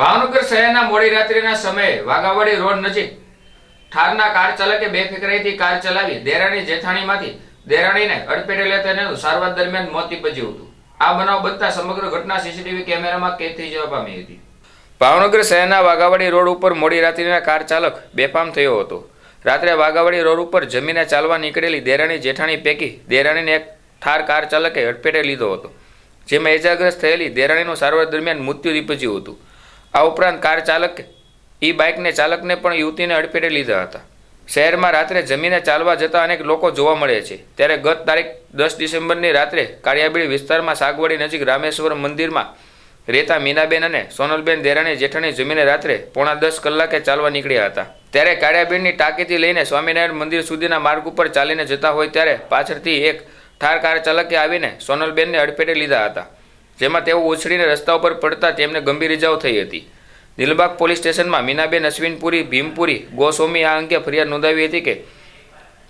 ભાવનગર શહેરના મોડી રાત્રિના સમયે વાઘાવાડી રોડ નજીક ઠારના કાર ચાલકે બેફિકરાઈથી કાર ચલાવી દેરાણી જેઠાણીમાંથી દેરાણીને અડફેટે લેતા તેનું સારવાર દરમિયાન મોત નીપજ્યું હતું. આ બનાવ બનતા સમગ્ર ઘટના સીસીટીવી કેમેરામાં કેદ થઈ જવા પામી હતી. ભાવનગર શહેરના વાઘાવાડી રોડ ઉપર મોડી રાત્રિના કાર ચાલક બેફામ થયો હતો. રાત્રે વાઘાવાડી રોડ ઉપર જમીને ચાલવા નીકળેલી દેરાણી જેઠાણી પૈકી દેરાણીને એક ઠાર કાર ચાલકે અડફેટે લીધો હતો, જેમાં ઇજાગ્રસ્ત થયેલી દેરાણીનું સારવાર દરમિયાન મૃત્યુ નીપજ્યું હતું. આ ઉપરાંત કાર ચાલક ઈ બાઇકને ચાલકને પણ યુવતીને અડફેટે લીધા હતા. શહેરમાં રાત્રે જમીને ચાલવા જતા અનેક લોકો જોવા મળે છે. ત્યારે ગત તારીખ દસ ડિસેમ્બરની રાત્રે કાળિયાબીડી વિસ્તારમાં સાગવડી નજીક રામેશ્વર મંદિરમાં રહેતા મીનાબેન અને સોનલબેન દેરાણી જેઠાણી જમીને રાત્રે પોણા દસ કલાકે ચાલવા નીકળ્યા હતા. ત્યારે કાળિયાબેનની ટાંકીથી લઈને સ્વામિનારાયણ મંદિર સુધીના માર્ગ ઉપર ચાલીને જતા હોય ત્યારે પાછળથી એક ઠાર કાર ચાલકે આવીને સોનલબેનને અડફેટે લીધા હતા. જેમાં તેઓ ઉછળીને રસ્તા ઉપર પડતા તેમને ગંભીર ઇજાઓ થઈ હતી. દિલબાગ પોલીસ સ્ટેશનમાં મીનાબેન અશ્વિનપુરી ભીમપુરી, ગોસ્વામી આ અંગે ફરિયાદ નોંધાવી હતી કે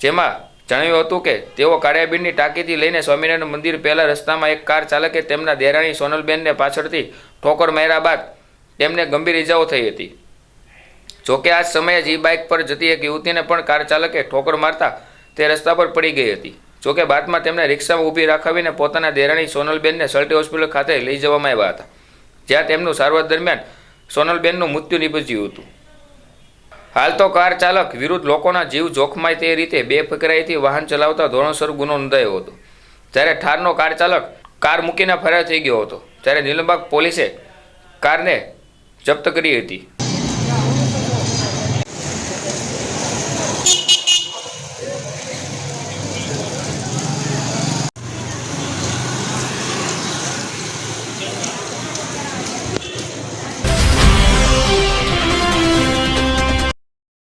જેમાં જણાવ્યું હતું કે તેઓ કાળિયાબીનની ટાંકીથી લઈને સ્વામિનારાયણ મંદિર પહેલાં રસ્તામાં એક કાર ચાલકે તેમના દેરાણી સોનલબેનને પાછળથી ઠોકર માર્યા બાદ તેમને ગંભીર ઇજાઓ થઈ હતી. જોકે આ સમયે જ ઈ બાઇક પર જતી એક યુવતીને પણ કાર ચાલકે ઠોકર મારતા તે રસ્તા પર પડી ગઈ હતી. જોકે બાદમાં તેમને રિક્ષામાં ઊભી રાખાવીને પોતાના દેરાણી સોનલબેનને સલ્ટી હોસ્પિટલ ખાતે લઈ જવામાં આવ્યા હતા, જ્યાં તેમનું સારવાર દરમિયાન સોનલબેનનું મૃત્યુ નિપજ્યું હતું. હાલ તો કાર ચાલક વિરુદ્ધ લોકોના જીવ જોખમાય તે રીતે બેફકરાઈથી વાહન ચલાવતા ધોરણસર ગુનો નોંધાયો હતો. જ્યારે ઠારનો કાર ચાલક કાર મૂકીને ફરાર થઈ ગયો હતો, ત્યારે નીલમબાગ પોલીસે કારને જપ્ત કરી હતી.